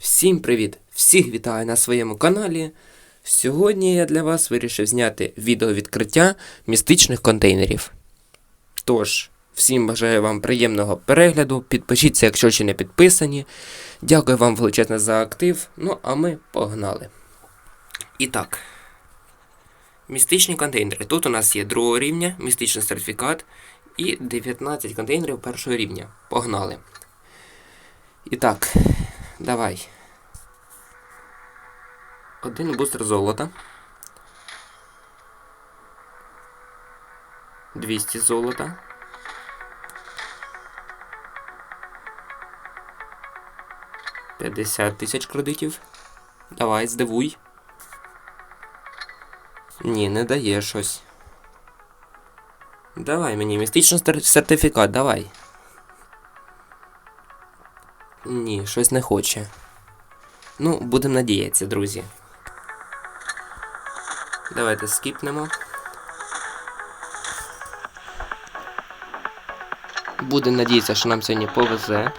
Всім привіт! Всіх вітаю на своєму каналі. Сьогодні я для вас вирішив зняти відео відкриття містичних контейнерів. Тож, всім бажаю вам приємного перегляду. Підпишіться, якщо ще не підписані. Дякую вам величезне за актив. Ну, а ми погнали. І так. Містичні контейнери. Тут у нас є другого рівня, містичний сертифікат і 19 контейнерів першого рівня. Погнали. І так, давай. Один бустер золота. 200 золота. П'ятдесят тисяч кредитів. Давай, здивуй. Ні, не дає щось. Давай мені містичний сертифікат, давай. Ні, щось не хоче. Ну, будемо надіятися, друзі. Давайте скіпнемо. Будемо надіятися, що нам сьогодні повезе.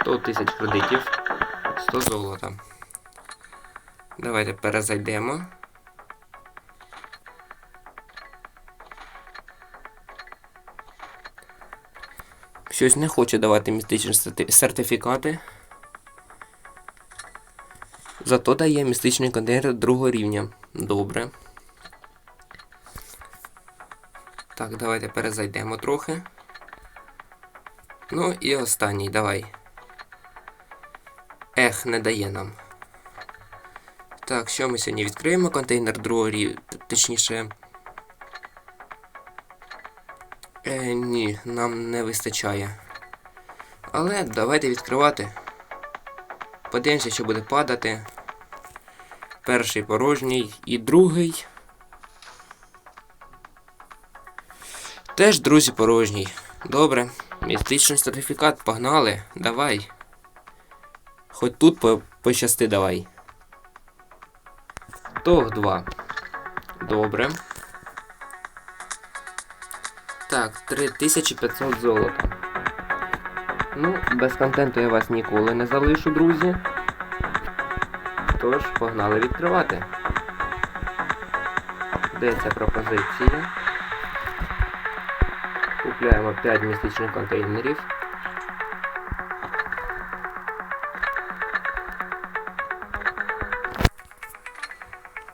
100 тисяч кредитів, 100 золота. Давайте перезайдемо. Щось не хоче давати містичні сертифікати. Зато дає містичний контейнер другого рівня. Добре. Так, давайте перезайдемо трохи. Ну і останній, давай. Ех, не дає нам. Так, що ми сьогодні відкриємо контейнер другого рівня, точніше. Е, ні, нам не вистачає. Але давайте відкривати. Подивимося, що буде падати. Перший порожній і другий. Теж, друзі, порожній. Добре. Містичний сертифікат, погнали. Давай. Хоч тут по пощасти давай. Тог 2. Добре. Так, 3500 золота. Ну, без контенту я вас ніколи не залишу, друзі. Тож, погнали відкривати. Де ця пропозиція? Купляємо 5 містичних контейнерів.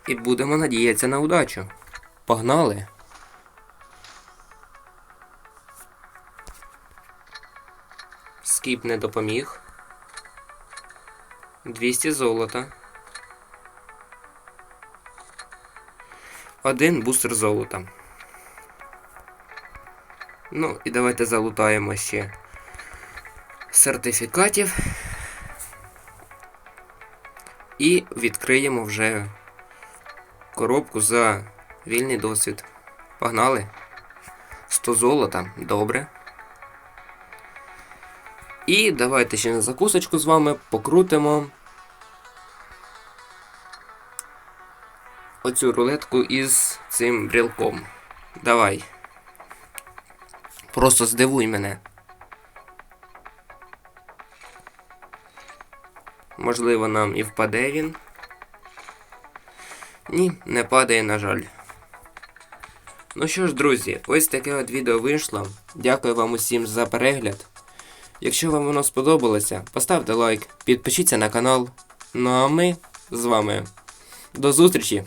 І будемо надіятися на удачу. Погнали! Скіп не допоміг. 200 золота. Один бустер золота. Ну, і давайте залутаємо ще сертифікатів. І відкриємо вже коробку за вільний досвід. Погнали. 100 золота. Добре. І давайте ще на закусочку з вами покрутимо оцю рулетку із цим брілком. Давай. Просто здивуй мене. Можливо, нам і впаде він. Ні, не падає, на жаль. Ну що ж, друзі, ось таке от відео вийшло. Дякую вам усім за перегляд. Якщо вам воно сподобалося, поставте лайк, підпишіться на канал. Ну а ми з вами до зустрічі!